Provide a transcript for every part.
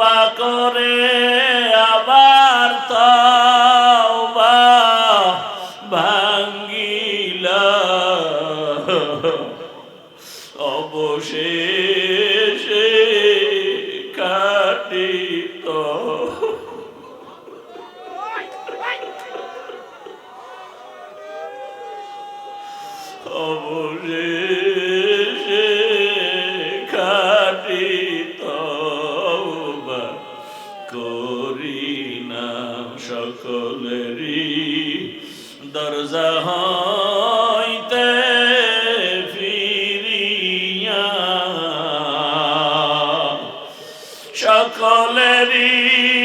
তওবা করে। সকলেরই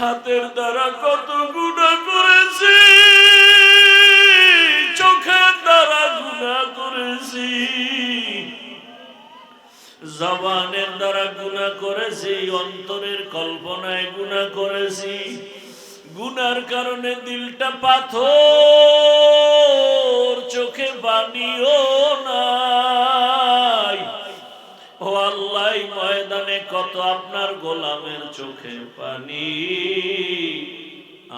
হাতের দ্বারা কত গুণা করেছি, চোখের দ্বারা গুণা করেছি, জবানের দ্বারা গুণা করেছি, অন্তরের কল্পনায় গুণা করেছি। গুনার কারণে দিলটা পাথর, চোখে পানিও নাই। ও আল্লাহ ময়দানে কত আপনার গোলামের চোখে পানি?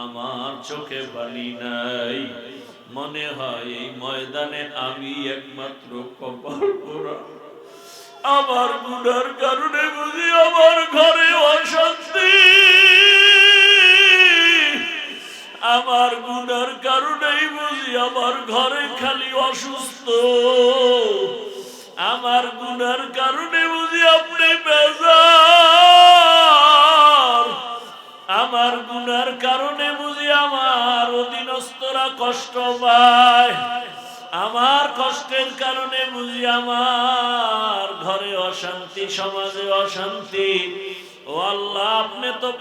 আমার চোখে পানি নাই। মনে হয় এই ময়দানে আমি একমাত্র কপাল পোড়া। আমার গুনার কারণে বুঝি আমার ঘরে অশান্তি। আমার গুনার কারণেই বুঝি আমার ঘরে খালি অসুস্থ।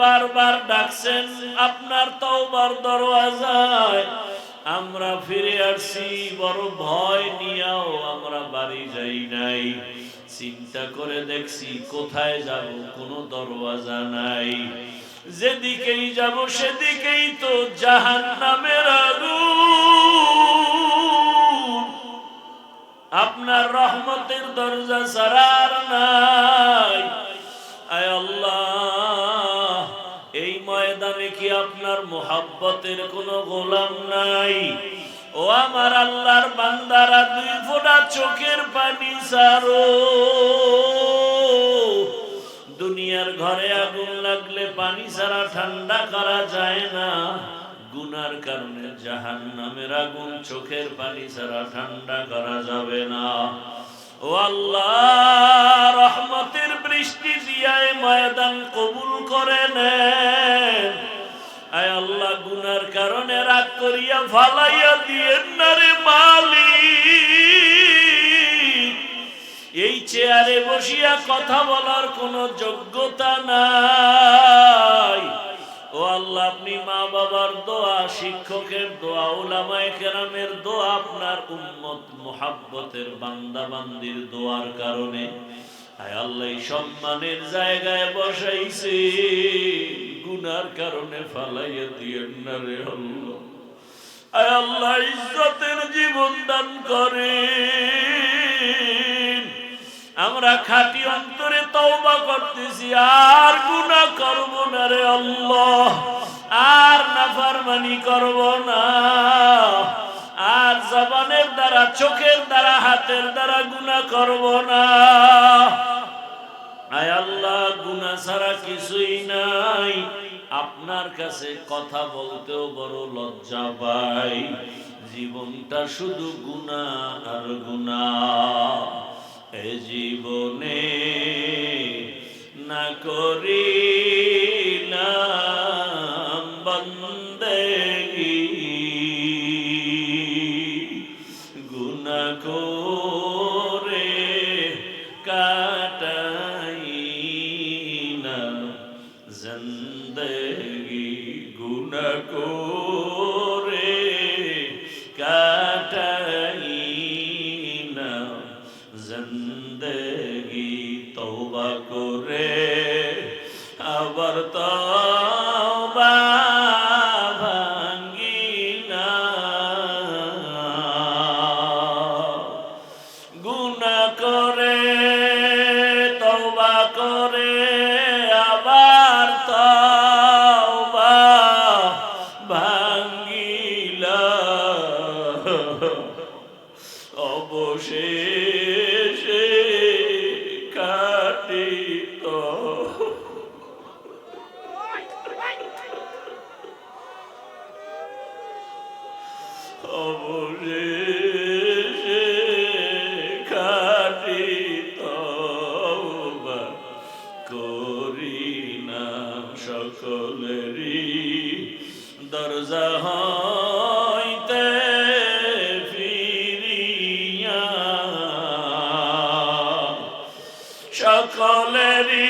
বারবার ডাকছেন, আপনার তওবার দরওয়াজায় আমরা ফিরে আসছি, বড় ভয় নিয়েও আমরা বাড়ি যাই নাই। চিন্তা করে দেখছি কোথায় যাব, কোনো দরওয়াজা নাই। যেদিকেই যাব, সেদিকেই তো জাহান নামের আপনার রহমতের দরজা সারার নাই। আয় আল্লাহ। আপনার মোহাব্বতের কোনো গোলাম নাই। ও আমার আল্লাহর বান্দারা, দুই ফোঁটা চোখের পানি সারো। দুনিয়ার ঘরে আগুন লাগলে পানি ছাড়া ঠান্ডা করা যায় না। গুনার কারণে জাহান নামের আগুন চোখের পানি ছাড়া ঠান্ডা করা যাবে না। ও আল্লাহ, রহমতের বৃষ্টি দিয়ায় ময়দান কবুল করে নেন আয় আল্লাহ, গুনার কারণে রাগ করিয়া ফালাইয়া দিয়েন না রে মালিক। এই চেয়ারে বসিয়া কথা বলার কোনো যোগ্যতা নাই। ও আল্লাহ, আপনি মা বাবার দোয়া, শিক্ষকের দোয়া ওলামায়ে কেরামের দোয়া, আপনার উম্মত, মোহাব্বতের বান্দাবান্দির দোয়ার কারণে আয় আল্লাহ সম্মানের জায়গায় বসাইছে। গুনার কারণে ফালাইয়া দিয়েন না রে আয় আল্লাহ, ইজ্জতের জীবন দান করে আমরা খাঁটি অন্তরে তওবা করতেছি, আর গুনাহ করব না রে আল্লাহ। আর না নাফরমানি করব না। আর জবানের দ্বারা, চোখের দ্বারা, হাতের দ্বারা গুনাহ করব না। আয় আল্লাহ, গুনাহ ছাড়া কিছুই নাই। আপনার কাছে কথা বলতেও বড় লজ্জা পাই। জীবনটা শুধু গুণা আর গুণা এ জীবনে না করি না বন্দেগি সকলেরই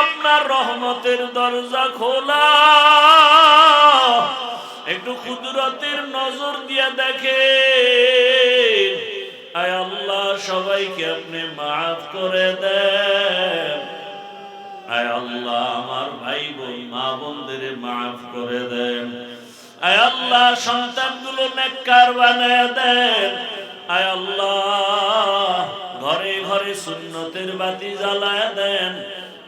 আপনার রহমতের দরজা খোলা। একটু কুদরতের নজর দিয়ে দেখে আয় আল্লাহ, সবাইকে আপনি মাফ করে দেন। আয় আল্লাহ, আমার ভাই বোন, মা বোনদের মাফ করে দেন। আয় আল্লাহ, সন্তানগুলো নেককার বানায় দেন। আয় আল্লাহ, ঘরে ঘরে সুন্নতের বাতি জ্বালায় দেন।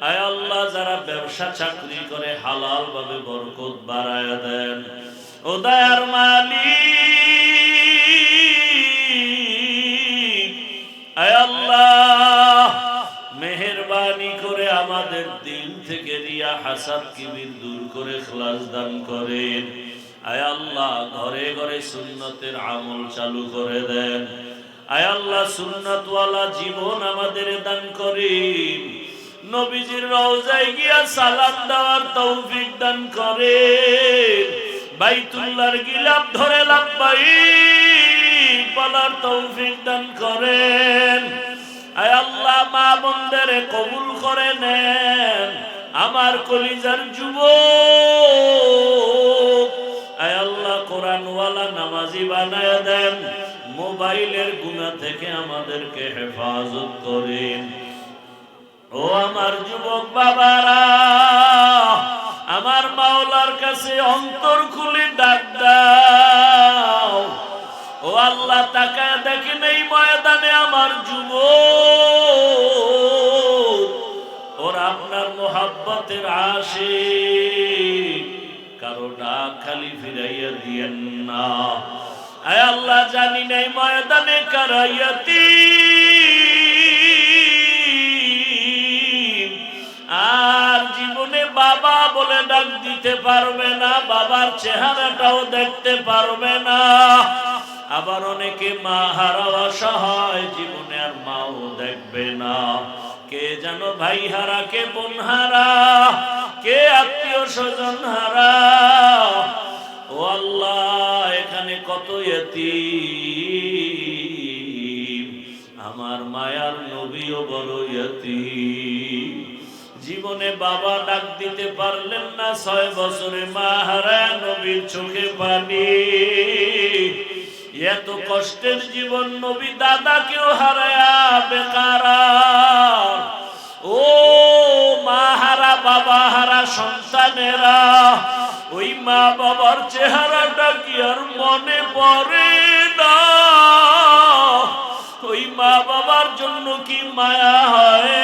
আয় আল্লাহ, যারা ব্যবসা চাকরি করে হালাল ভাবে বরকত বাড়ায় দেন। ও দয়ার মালিক আয় আল্লাহ, মেহরবানি করে আমাদের দিন থেকে রিয়া হাসাদ কিবির দূর করে খালাস দান করেন। আয় আল্লাহ, ঘরে ঘরে সুন্নতের আমল চালু করে দেন। আয় আল্লাহ, সুন্নতওয়ালা জীবন আমাদের দান করেন। নবীজির রওজায় গিয়া সালাম দেওয়ার তৌফিক দান করেন বাইতুল্লাহর গিলাপ ধরে লাভবাই বলার তৌফিক দান করেন। আয় আল্লাহ, মা বন্ধের কবুল করে নেন। আমার কলিজার যুব আয় আল্লাহ, কোরআনওয়ালা নামাজি বানায় দেন। মোবাইলের গুণা থেকে আমাদেরকে হেফাজত করেন। ও আমার যুবক বাবারা, আমার মাওলার কাছে অন্তর খুলে ডাক দাও। ও আল্লাহ, তাকায় দেখেন এই ময়দানে আমার যুব ওর আপনার মোহাব্বতের আসে কারও ডাক খালি ফিরাইয়া দিয়েন না। আয় আল্লাহ, জানি নাই ময়দানে কারাইয়াতি আর জীবনে বাবা বলে ডাক দিতে পারবে না, বাবার চেহারাটাও দেখতে পারবে না। আবার অনেকে মা হারাওয়া সহায় জীবনে আর মাও দেখবে না। কে যেন ভাই হারা, কে বোন হারা, কে আত্মীয় স্বজন হারা। ও আল্লাহ, এখানে কত ইয়তীম আমার মায়ার নবীও বড় ইয়তীম জীবনে বাবা ডাক দিতে পারলেন না, ছয় বছরে মা হারায় নবীর চোখে পানি। এত কষ্টের জীবন নবী দাদাকেও হারায়া, বেকারা। ও মা হারা, বাবা হারা, সন্তানেরা, ওই মা বাবার চেহারাটা কি আর মনে পড়ে না? ওই মা বাবার জন্য কি মায়া হয়?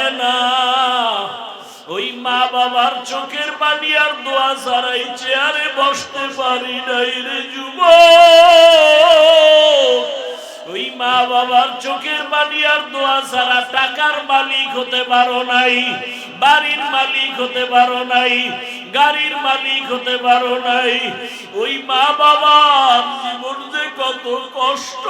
বাবার চোখের পানি আর দোয়া ছাড়াই চেয়ারে বসতে পারি নাই রে যুব ওই মা বাবার চোখের পানি আর দোয়া ছাড়া টাকার মালিক হতে পারো নাই, বাড়ির মালিক হতে পারো নাই, গাড়ির মালিক হতে পারো নাই। ওই মা বাবার জীবন যে কত কষ্ট।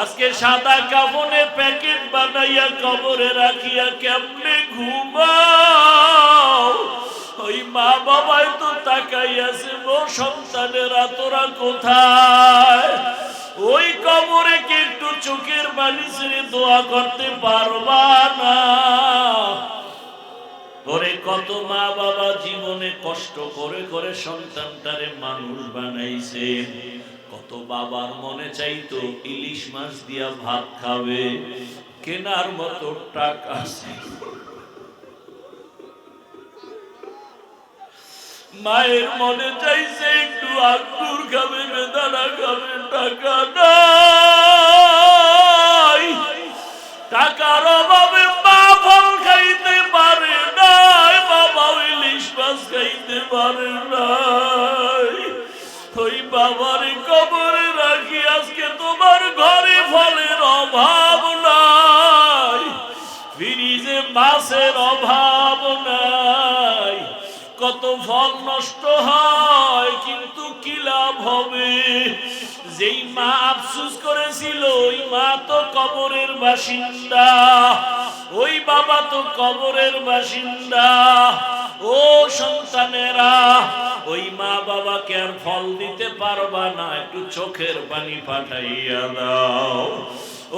আজকে সাদা কাপড়ে প্যাকেট বানাইয়া কবরে রাখিয়া কেমনে ঘুমাও? ওই মা বাবাই তো তাকাইয়াছে মো সন্তানেরা, তোরা কোথায়? ওই কবরে কি একটু চোখের বালি ছেড়ে দোয়া করতে পারবা না? ওরে কত মা বাবা জীবনে কষ্ট করে করে সন্তানটারে মানুষ বানাইছে। কত বাবার মনে চাইতো ইলিশ মাছ দিয়া ভাত খাবে কেনার মতো টাকা। মায়ের মনে চাইছে একটু আঙ্গুর খাবে, বেদানা খাবে, টাকা নাই কত ফল নষ্ট হয়, কিন্তু কি লাভ হবে? যেই মা আফসুস করেছিল, ওই মা তো কবরের বাসিন্দা। ওই বাবা তো কবরের বাসিন্দা। ও সন্তানেরা, ওই মা বাবাকে আর ফল দিতে পারবা না, একটু চোখের পানি পাঠাইয়া দাও।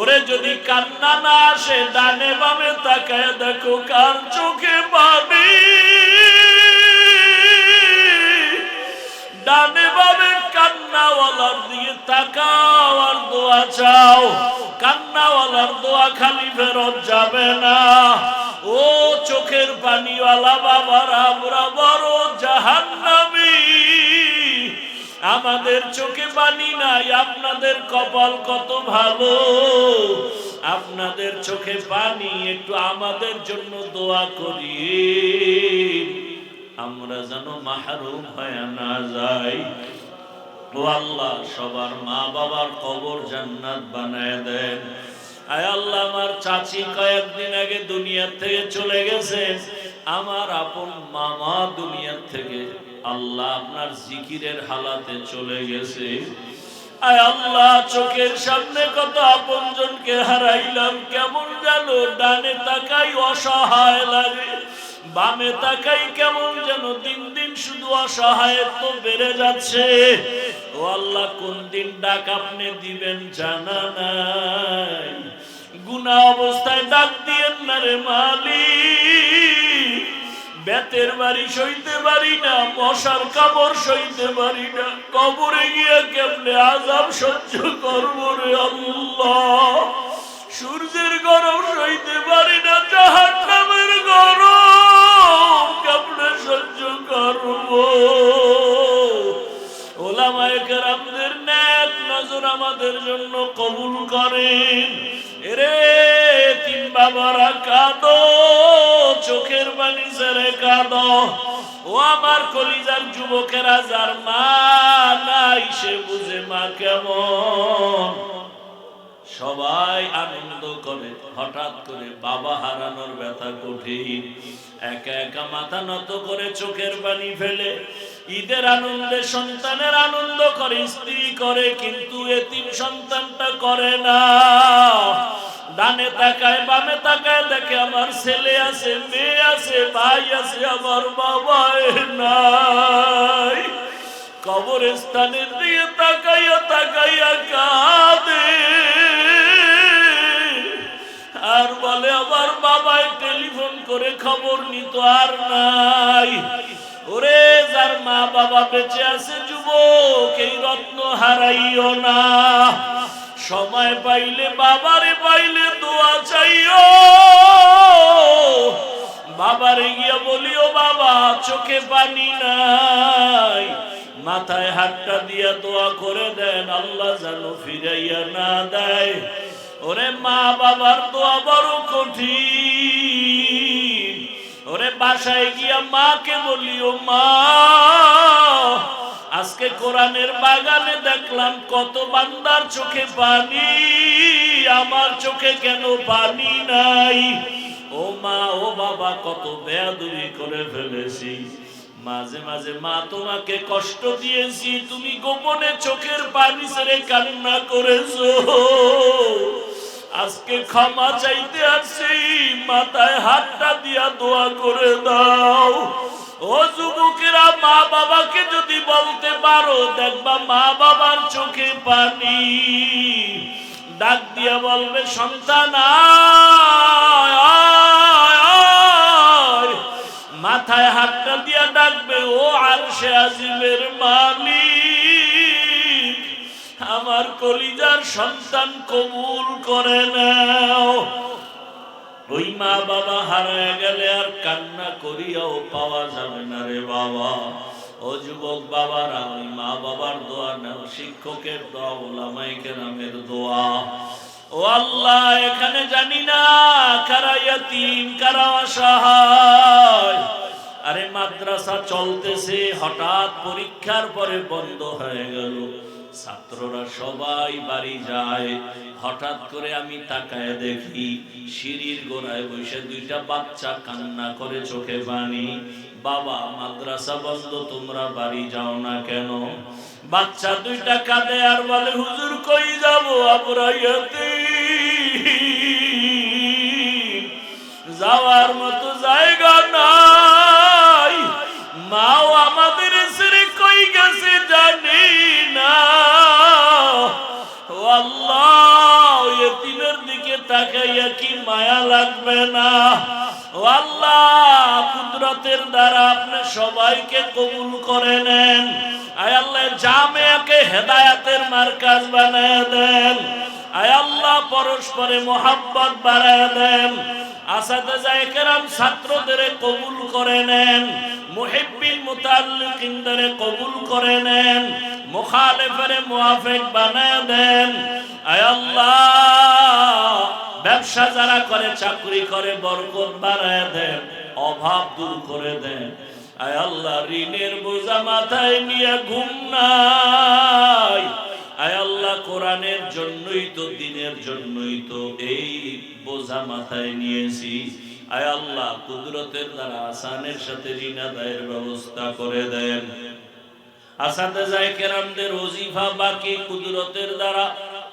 ওরে যদি কান্না না আসে, ডানে বামে তাকায় দেখো, কার চোখে পানি? ডানে বামে কান্নাওয়ালার দিকে তাকাও আর দোয়া চাও। কান্নাওয়ালার দোয়া খালি ফেরত যাবে না। ও চোখের পানিওয়ালা বাবার, আমরা বড় জাহান্নামী। আমাদের চোখে পানি নাই, আপনাদের কপাল কত ভালো? আপনাদের চোখে পানি, একটু আমাদের জন্য দোয়া করি। আমরা যেন মাহরুম হয়ে না যাই। ও আল্লাহ, সবার মা বাবার কবর জান্নাত বানায় দেন। আয় আল্লাহ, আমার চাচি কয়েকদিন আগে দুনিয়ার থেকে চলে গেছে। আমার আপন মামা দুনিয়ার থেকে আল্লাহ আপনার জিকিরের হালাতে চলে গেছে। আয় আল্লাহ, চোখের সামনে কত আপনজনকে হারাইলাম, কেমন যেন ডানে তাকাই অসহায় লাগে। বামে তাকাই কেমন যেন দিন দিন শুধু অসহায়ত্ব বেড়ে যাচ্ছে। ও আল্লাহ, কোন দিন ডাক আপনি দিবেন জানা নাই। গুনা অবস্থায় ডাক দিয়েন না রে মালিক। বেতের বাড়ি সইতে পারি না, মশার কামড় সইতে পারি না, কবরে গিয়ে কেমনে আজাব সহ্য করব রে আল্লাহ? সূর্যের গরম সইতে পারি না জাহান নামের গরম কেমনে সহ্য করব। ওলামায়ে কেরামদের ন্যাক নজর আমাদের জন্য কবুল করেন। এরে, তিন বাবারা কাঁদো, চোখের বাণী ছেড়ে কাঁদো। ও আমার কলিজার যুবকেরা, যার মা নাই, সে বুঝে মা কেমন? সবাই আনন্দ করে, হঠাৎ করে বাবা হারানোর ব্যথা কঠিন। একা একা মাথা নত করে চোখের পানি ফেলে। ঈদের আনন্দে সন্তানের আনন্দ করে, স্ত্রী করে, কিন্তু এতিম সন্তানটা করে না। ডানে তাকায়, বামে তাকায় দেখে আমার ছেলে আছে, মেয়ে আছে, ভাই আছে, আমার বাবা নাই। কবরস্থানের দিকে তাকাইয়া তাকাইয়া কাঁদে। আর বলে, আমার বাবাই টেলিফোন করে খবর নিত আর নাই। ওরে, যার মা বাবা বেঁচে আছে যুবক, এই রত্ন হারাইও না। সময় পাইলে বাবারে পাইলে দোয়া চাইও। বাবারে গিয়া বলিও, বাবা, চোখে পানি নাই। মাথায় হাতটা দিয়া দোয়া করে দেন, আল্লাহ যেন ফিরাইয়া না দেয়। ওরে মা বাবার দোয়া বড় কঠিন। ওরে বাসায় গিয়া মাকে বলিও মা, আজকে কোরআনের বাগানে দেখলাম কত বান্দার চোখে পানি, আমার চোখে কেন পানি নাই? ও মা, ও বাবা, কত বেয়াদুরি করে ফেলেছি। মাঝে মাঝে মা তোমাকে কষ্ট দিয়েছি, তুমি গোপনে চোখের পানি ছেড়ে কান্না করেছ। আজকে ক্ষমা চাইতে আসছি মাথায় হাতটা দিয়া দোয়া করে দাও। ও যুবকেরা মা বাবাকে যদি বলতে পারো, দেখবা মা বাবার চোখে পানি। ডাক দিয়া বলবে, সন্তান। মাথায় হাতটা দিয়া ডাকবে, ও আর সে আজিমের মালিক। আমার কলিজার সন্তান কবুল করে নাও। ওই মা বাবা হারায় গেলে আর কান্না করিয়াও পাওয়া যাবে না রে বাবা। ও যুবক বাবারা, ওই মা বাবার দোয়া নাও, শিক্ষকের দোয়া ওলামাই কেরামের দোয়া। ও আল্লাহ, এখানে জানি না কারা ইয়াতিম, কারা অসহায়। আরে মাদ্রাসা চলতেছে, হঠাৎ পরীক্ষার পরে বন্ধ হয়ে গেল। ছাত্ররা সবাই বাড়ি যায়। হঠাৎ করে আমি তাকায় দেখি সিঁড়ির গোড়ায় বসে দুইটা বাচ্চা কান্না করে চোখে পানি। বাবা, মাদ্রাসা বন্ধ, তোমরা বাড়ি যাও না কেন? বাচ্চা দুইটা কাঁদে আর বলে, হুজুর, কই যাব? আমরা যাওয়ার মতো জায়গা নাই। সবাইকে কবুল করে নেন। আয় আল্লাহ, জামেয়াকে হেদায়াতের মার্কাজ বানায় দেন। আয় আল্লাহ, পরস্পরে মোহাব্বত বাড়ায় দেন। বানায় দেন। ব্যবসা যারা করে, চাকরি করে, বরকত বাড়ায় দেন, অভাব দূর করে দেন। আয় আল্লাহ ঋণের বোঝা মাথায় নিয়ে ঘুম নাই। আয় আল্লাহ, কোরআনের জন্যই তো, দিনের জন্যই তো এই বোঝা মাথায় নিয়েছি। আয় আল্লাহ, কুদরতের দ্বারা আসানের সাথে ঋণ আদায়ের ব্যবস্থা করে দেন। আসাদে যায় কেরামদের ওজিফা বাকি কুদরতের দ্বারা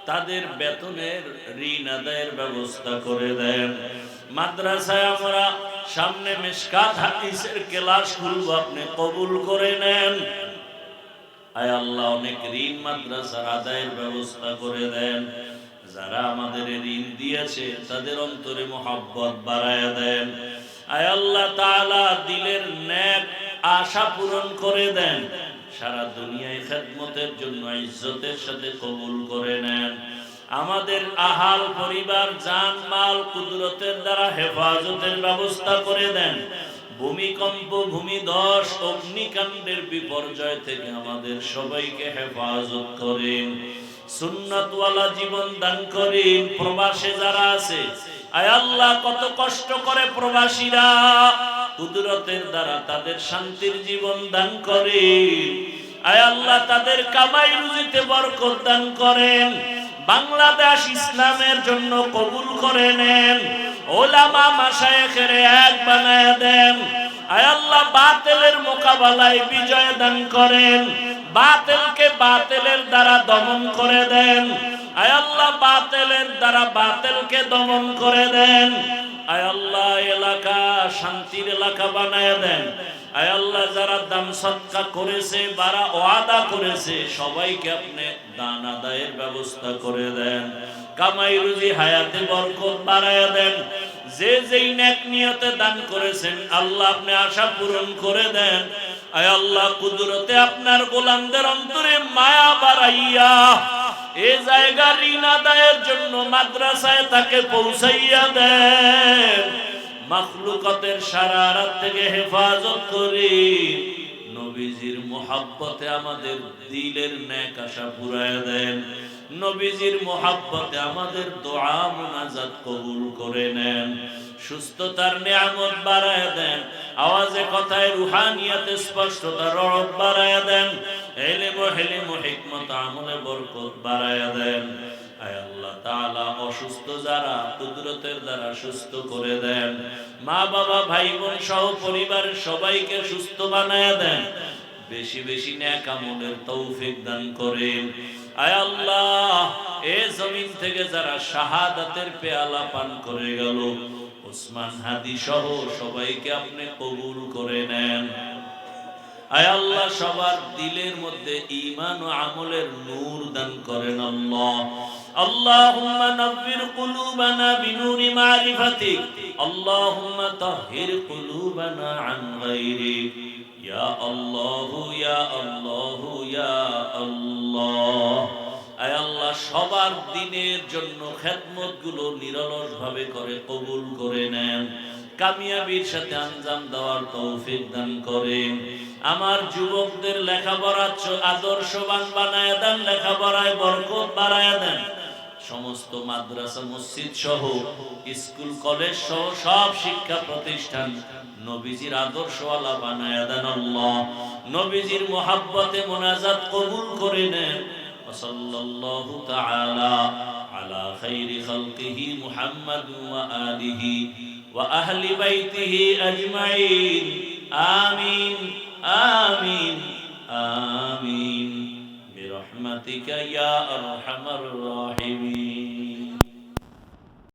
তাদের বেতনের ঋণ আদায়ের ব্যবস্থা করে দেন। মাদ্রাসায় আমরা সামনে মিসকাত হাদিসের ক্লাস খুলব, আপনি কবুল করে নেন। আয় আল্লাহ, অনেক ঋণ মাদ্রাসার আদায়ের ব্যবস্থা করে দেন। যারা আমাদের ঋণ দিয়েছে, তাদের অন্তরে মোহাব্বত বাড়ায় দেন। আয় আল্লাহ তাআলা, দিলের ন্যাক আশা পূরণ করে দেন। সারা দুনিয়ায় খেদমতের জন্য ইজ্জতের সাথে কবুল করে নেন। আমাদের আহাল পরিবার, জান, মাল, কুদরতের দ্বারা হেফাজতের ব্যবস্থা করে দেন। ভূমিকম্প, ভূমিধস, অগ্নিকাণ্ডের বিপর্যয় থেকে আমাদের সবাইকে হেফাজত করেন। সুন্নতওয়ালা জীবন দান করেন। প্রবাসে যারা আছে, আয় আল্লাহ, কত কষ্ট করে প্রবাসীরা কুদরতের দ্বারা তাদের শান্তির জীবন দান করেন। আয় আল্লাহ, তাদের কামাই রুজিতে বরকত দান করেন। বাংলাদেশ ইসলামের জন্য কবুল করে নেন। ওলামা মাসায়েখের এক বানায় দেন। আয় আল্লাহ, বাতিলের মোকাবেলায় বিজয় দান করেন। বাতিলকে বাতিলের দ্বারা দমন করে দেন। আয় আল্লাহ, বাতিলের দ্বারা বাতিলকে দমন করে দেন। আয় আল্লাহ, এলাকা শান্তির এলাকা বানায় দেন। আয় আল্লাহ, যারা দান সৎকা করেছে বারা ওয়াদা করেছে, সবাইকে আপনি দান আদায়ের ব্যবস্থা করে দেন। কামাই রুজি হায়াতে বরকত বাড়ায় দেন। যে যেই নেক নিয়তে দান করেছেন, আল্লাহ আপনি আশা পূরণ করে দেন। আয় আল্লাহ, কুদরতে আপনার গোলামদের অন্তরে মায়া বাড়াইয়া, এ জায়গা ঋণ আদায়ের জন্য মাদ্রাসায় তাকে পৌঁছাইয়া দেন। মাখলুকতের থেকে হেফাজত করি। নবীজির মোহাব্বতে আমাদের দিলের ন্যাক আশা পুরায় দেন। নবীজির মোহাব্বতে আমাদের দোয়া মুনাজাত কবুল করে নেন। সুস্থতার নিয়ামত বাড়ায় দেন। আওয়াজে কথায় রুহানিয়াতে স্পষ্টতা রব বাড়ায় দেন। এলেম হেলিম হিকমত আমলে বরকত বাড়ায় দেন। বেশি বেশি তৌফিক দান এ জমিন থেকে যারা শাহাদাতের পেয়ালা পান করে গেল, ওসমান হাদি সহ সবাইকে আপনি কবুল করে নেন। আয় আল্লাহ সবার দিলের মধ্যে ঈমান ও আমলের নূর দান করেন আল্লাহ اللهم نور قلوبنا بنور معرفتك اللهم طهر قلوبنا عن غيرك يا الله يا الله يا الله আয় আল্লাহ, সবার দিনের জন্য খেদমতগুলো নিরলস ভাবে করে, কবুল করে নেন। কামিয়াবির সাথে আঞ্জাম দেওয়ার তৌফিক দান আমার যুবকদের লেখাপড়া আদর্শবান বানায় দেন, লেখাপড়ায় বরকত বাড়ায় দেন। সমস্ত মাদ্রাসা, মসজিদ সহ, স্কুল, কলেজ সহ, সব শিক্ষা প্রতিষ্ঠান নবীজির আদর্শওয়ালা বানায় দেন নবীজির মোহাব্বতে মোনাজাত কবুল করে নেন। وصلى الله تعالى على خير خلقه محمد وآله وأهل بيته أجمعين آمين آمين آمين برحمتك يا أرحم الراحمين